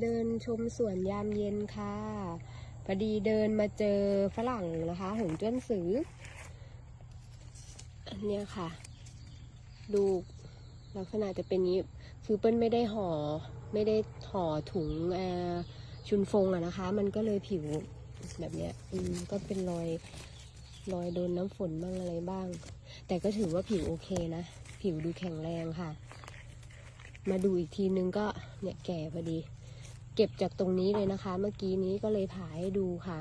เดินชมสวนยามเย็นค่ะพอดีเดินมาเจอฝรั่งนะคะ หงจ้วนสืออันเนี้ยค่ะ ดูลักษณะจะเป็นนี้คือเปิ้ลไม่ได้ห่อไม่ได้ห่อถุงเอ่อชุนฟงอะนะคะ มันก็เลยผิวแบบเนี้ยอืมก็เป็นรอยรอยโดนน้ำฝนบ้างอะไรบ้าง แต่ก็ถือว่าผิวโอเคนะ ผิวดูแข็งแรงค่ะ มาดูอีกทีนึงก็เนี่ยแก่พอดี เก็บจากตรงนี้เลยนะคะ เมื่อกี้นี้ก็เลยผ่าให้ดูค่ะ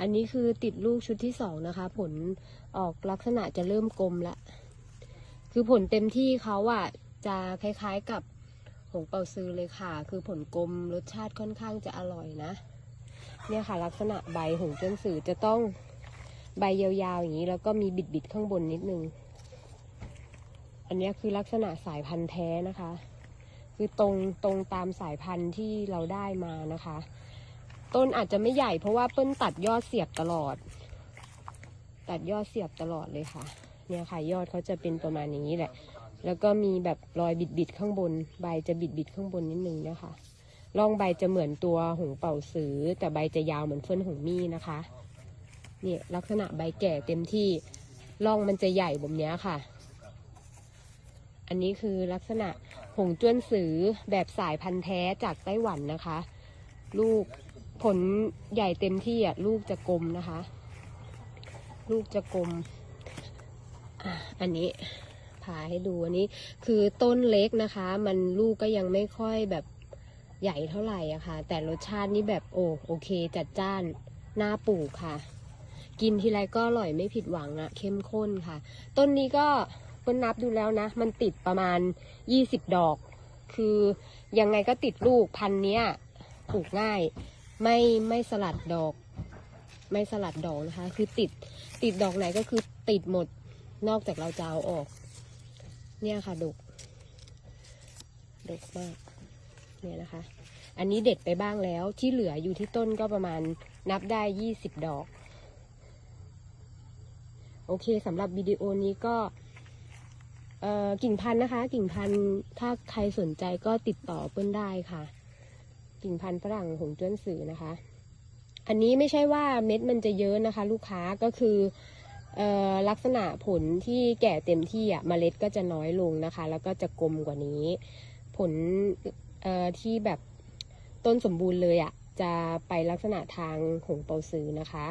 อันนี้คือติดลูกชุดที่สองนะคะ ผลออกลักษณะจะเริ่มกลมละ คือผลเต็มที่เขาอะจะคล้ายๆกับหงเปาซือเลยค่ะ คือผลกลมรสชาติค่อนข้างจะอร่อยนะ เนี่ยค่ะ ลักษณะใบหงเจ้นสือจะต้องใบยาวๆอย่างนี้แล้วก็มีบิดๆข้างบนนิดนึง อันนี้คือลักษณะสายพันธุ์แท้นะคะ คือตรงตรงตามสายพันธุ์ที่เราได้มานะคะ ต้นอาจจะไม่ใหญ่เพราะว่าเปิ้ลตัดยอดเสียบตลอด ตัดยอดเสียบตลอดเลยค่ะ เนี่ยค่ะยอดเขาจะเป็นประมาณอย่างนี้แหละ แล้วก็มีแบบรอยบิดๆข้างบน ใบจะบิดๆข้างบนนิดนึงนะคะร่องใบจะเหมือนตัวหงเป่าสือ แต่ใบจะยาวเหมือนเฟิร์นหงมี่นะคะเนี่ยลักษณะใบแก่เต็มที่ร่องมันจะใหญ่แบบนี้ค่ะ อันนี้คือลักษณะ หงจ้วนสือแบบสายพันธุ์แท้จากไต้หวันนะคะ ลูกผลใหญ่เต็มที่อะลูกจะกลมนะคะ ลูกจะกลมออันนี้ผ่าให้ดูอันนี้ คือต้นเล็กนะคะ มันลูกก็ยังไม่ค่อยแบบใหญ่เท่าไหร่อะค่ะ แต่รสชาตินี่แบบโอ้โอเค จัดจ้านน่าปลูกค่ะ กินทีไรก็อร่อยไม่ผิดหวังอะเข้มข้นค่ะ ต้นนี้ก็ ปิ้ลนับดูแล้วนะ มันติดประมาณยี่สิบดอก คือยังไงก็ติดลูกพันเนี้ยปลูกง่าย ไม่ไม่สลัดดอก ไม่สลัดดอกนะคะ คือติดติดดอกไหนก็คือติดหมดนอกจากเราจะเอาออก เนี่ยค่ะดกดกมากเนี่ยนะคะ อันนี้เด็ดไปบ้างแล้วที่เหลืออยู่ที่ต้นก็ประมาณนับได้ยี่สิบดอก โอเคสำหรับวิดีโอนี้ก็ กิ่งพันธุ์นะคะ กิ่งพันธุ์ถ้าใครสนใจก็ติดต่อเปิ้ลได้ค่ะ กิ่งพันธุ์ฝรั่งหงจ้วนสื่อนะคะ อันนี้ไม่ใช่ว่าเม็ดมันจะเยอะนะคะ ลูกค้าก็คืออลักษณะผลที่แก่เต็มที่อะเมล็ดก็จะน้อยลงนะคะ แล้วก็จะกลมกว่านี้ ผลที่แบบต้นสมบูรณ์เลยอะจะไปลักษณะทางหงเปาซือนะคะ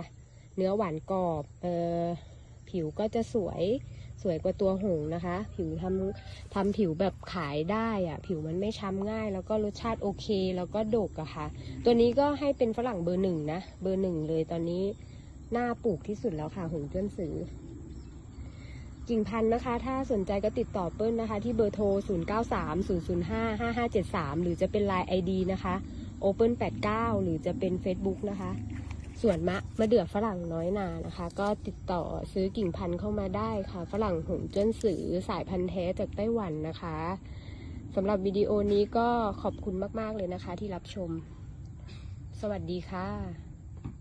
เนื้อหวานกรอบออผิวก็จะสวย สวยกว่าตัวหงนะคะ ผิวทำทำผิวแบบขายได้อะผิวมันไม่ช้ำง่าย แล้วก็รสชาติโอเคแล้วก็ดกอะค่ะ ตัวนี้ก็ให้เป็นฝรั่งเบอร์หนึ่งนะ เบอร์หนึ่งเลยตอนนี้หน่าปลูกที่สุดแล้วค่ะหงจ้วนสือกิ่งพันธุ์นะคะ ถ้าสนใจก็ติดต่อเปิ้ลนะคะ ที่เบอร์โทร 0 9 3 0 0 5 5 5 7 3 หรือจะเป็น Line ID นะคะ Open 89 หรือจะเป็น Facebook นะคะ ส่วนมะมะเดื่อฝรั่งน้อยนานะคะ ก็ติดต่อซื้อกิ่งพันธุ์เข้ามาได้ค่ะ ฝรั่งหงจ้วนสือสายพันธุ์แท้จากไต้หวันนะคะสำหรับวิดีโอนี้ก็ขอบคุณมาก ๆ เลยนะคะที่รับชม สวัสดีค่ะ